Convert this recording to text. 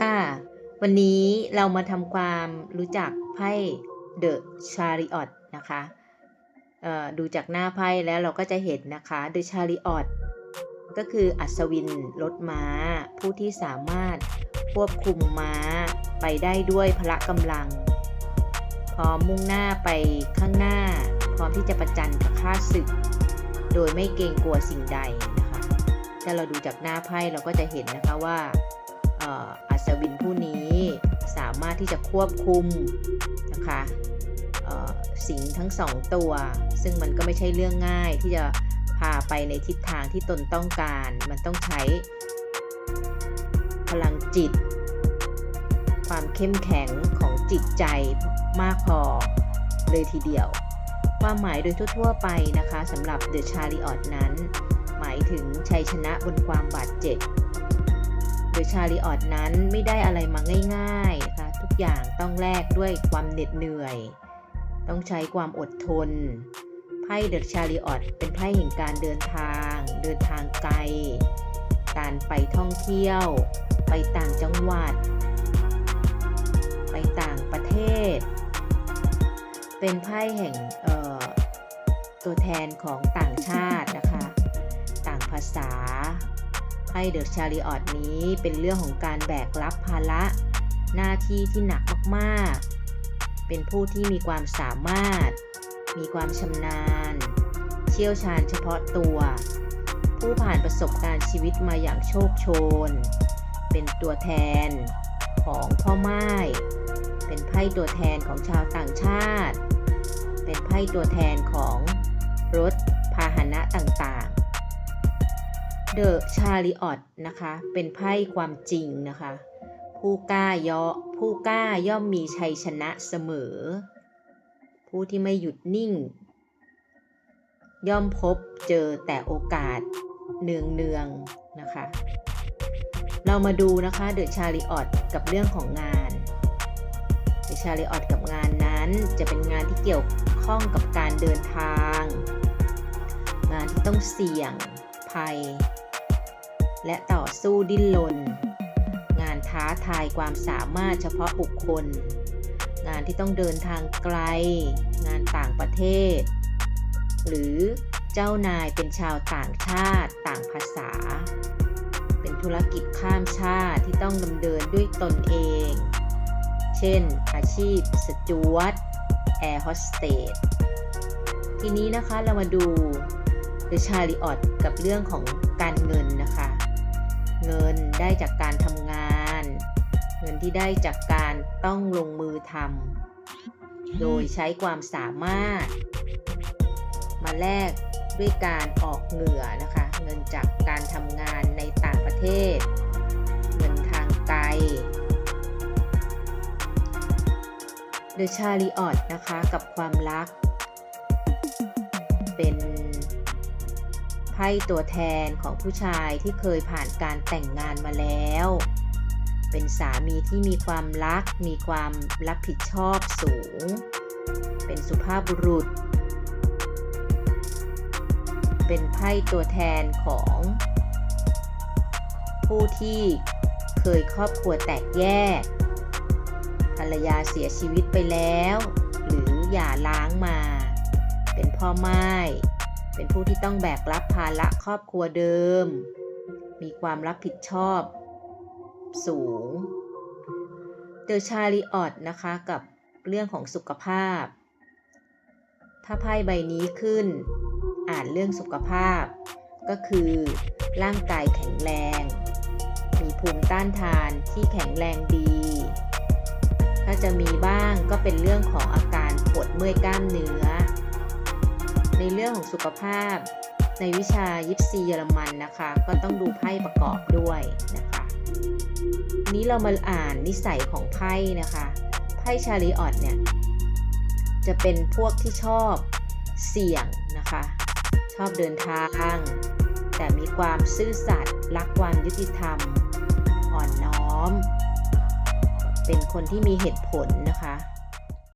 ค่ะ วันนี้เรามาทำความรู้จักไพ่เดอะชาริออตนะคะดูจากหน้าไพ่แล้วเราก็จะเห็นนะคะเดอะชาริออตก็คืออัศวินรถม้า ผู้ที่สามารถควบคุมม้าไปได้ด้วยพละกำลัง พร้อมมุ่งหน้าไปข้างหน้า พร้อมที่จะประจันกับข้าศึก โดยไม่เกรงกลัวสิ่งใดนะคะถ้าเราดูจากหน้าไพ่เราก็จะเห็นนะคะว่า เอ่ออัศวินผู้นี้สามารถที่จะควบคุมนะคะสิงทั้งสองตัว ซึ่งมันก็ไม่ใช่เรื่องง่ายที่จะพาไปในทิศทางที่ตนต้องการ มันต้องใช้ พลังจิต ความเข้มแข็งของจิตใจมากพอเลยทีเดียว ความหมายโดยทั่ว ๆ ไปนะคะสำหรับ The Chariot นั้น หมายถึงชัยชนะบนความบาดเจ็บ The Chariot นั้นไม่ได้อะไรมาง่ายๆนะคะทุกอย่างต้องแลกด้วยความเหน็ดเหนื่อย ต้องใช้ความอดทน ไพ่ The Chariot เป็นไพ่แห่งการเดินทาง เดินทางไกล การไปท่องเที่ยว ไปต่างจังหวัด ไปต่างประเทศ เป็นไพ่แห่งเอ่อตัวแทนของต่างชาตินะคะ ต่างภาษา ไพ่เดอะชาริออตนี้เป็นเรื่องของการแบกรับภาระ หน้าที่ที่หนักมากๆ เป็นผู้ที่มีความสามารถ มีความชำนาญ เชี่ยวชาญเฉพาะตัว ผู้ผ่านประสบการณ์ชีวิตมาอย่างโชคโชน เป็นตัวแทนของพ่อไม้เป็นไพ่ตัวแทนของชาวต่างชาติ เป็นไพ่ตัวแทนของรถพาหนะต่างๆ เดอะชาริออตนะคะ เป็นไพ่ความจริงนะคะ ผู้กล้าย่อผู้กล้าย่อมมีชัยชนะเสมอ ผู้ที่ไม่หยุดนิ่ง ย่อมพบเจอแต่โอกาสเนืองเนืองนะคะ เรามาดูนะคะเดอะชาริออตกับเรื่องของงานเดอะชาริออตกับงานนั้นจะเป็นงานที่เกี่ยวข้องกับการเดินทาง งานที่ต้องเสี่ยงภัย และต่อสู้ดิ้นรนงานท้าทายความสามารถเฉพาะบุคคล งานที่ต้องเดินทางไกล งานต่างประเทศ หรือเจ้านายเป็นชาวต่างชาติต่างภาษา เป็นธุรกิจข้ามชาติที่ต้องดำเนินด้วยตนเอง เช่น อาชีพสจวตแอร์โฮสเตสทีนี้นะคะเรามาดู The Chariot กับเรื่องของการเงินนะคะ เงินได้จากการทำงาน เงินที่ได้จากการต้องลงมือทำโดยใช้ความสามารถ มาแลกด้วยการออกเหงื่อนะคะ เงินจากการทำงานในต่างประเทศ เงินทางไกล The Chariot นะคะกับความรัก เป็น ไพ่ตัวแทนของผู้ชายที่เคยผ่านการแต่งงานมาแล้ว เป็นสามีที่มีความรัก มีความรับผิดชอบสูง เป็นสุภาพบุรุษ เป็นไพ่ตัวแทนของ ผู้ที่เคยครอบครัวแตกแยก ภรรยาเสียชีวิตไปแล้ว หรือหย่าร้างมา เป็นพ่อไม้ เป็นผู้ที่ต้องแบกรับภาระครอบครัวเดิม มีความรับผิดชอบ สูง The Chariot นะคะกับเรื่องของสุขภาพ ถ้าไพ่ใบนี้ขึ้น อ่านเรื่องสุขภาพ ก็คือร่างกายแข็งแรง มีภูมิต้านทานที่แข็งแรงดี ถ้าจะมีบ้างก็เป็นเรื่องของอาการปวดเมื่อยกล้ามเนื้อ เรื่องของสุขภาพ ในวิชายิปซีเยอรมันนะคะ ก็ต้องดูไพ่ประกอบด้วยนะคะนี้เรามาอ่านนิสัยของไพ่นะคะ ไพ่ชาริออตเนี่ย จะเป็นพวกที่ชอบเสี่ยงนะคะ ชอบเดินทาง แต่มีความซื่อสัตย์รักความยุติธรรม อ่อนน้อม เป็นคนที่มีเหตุผลนะคะ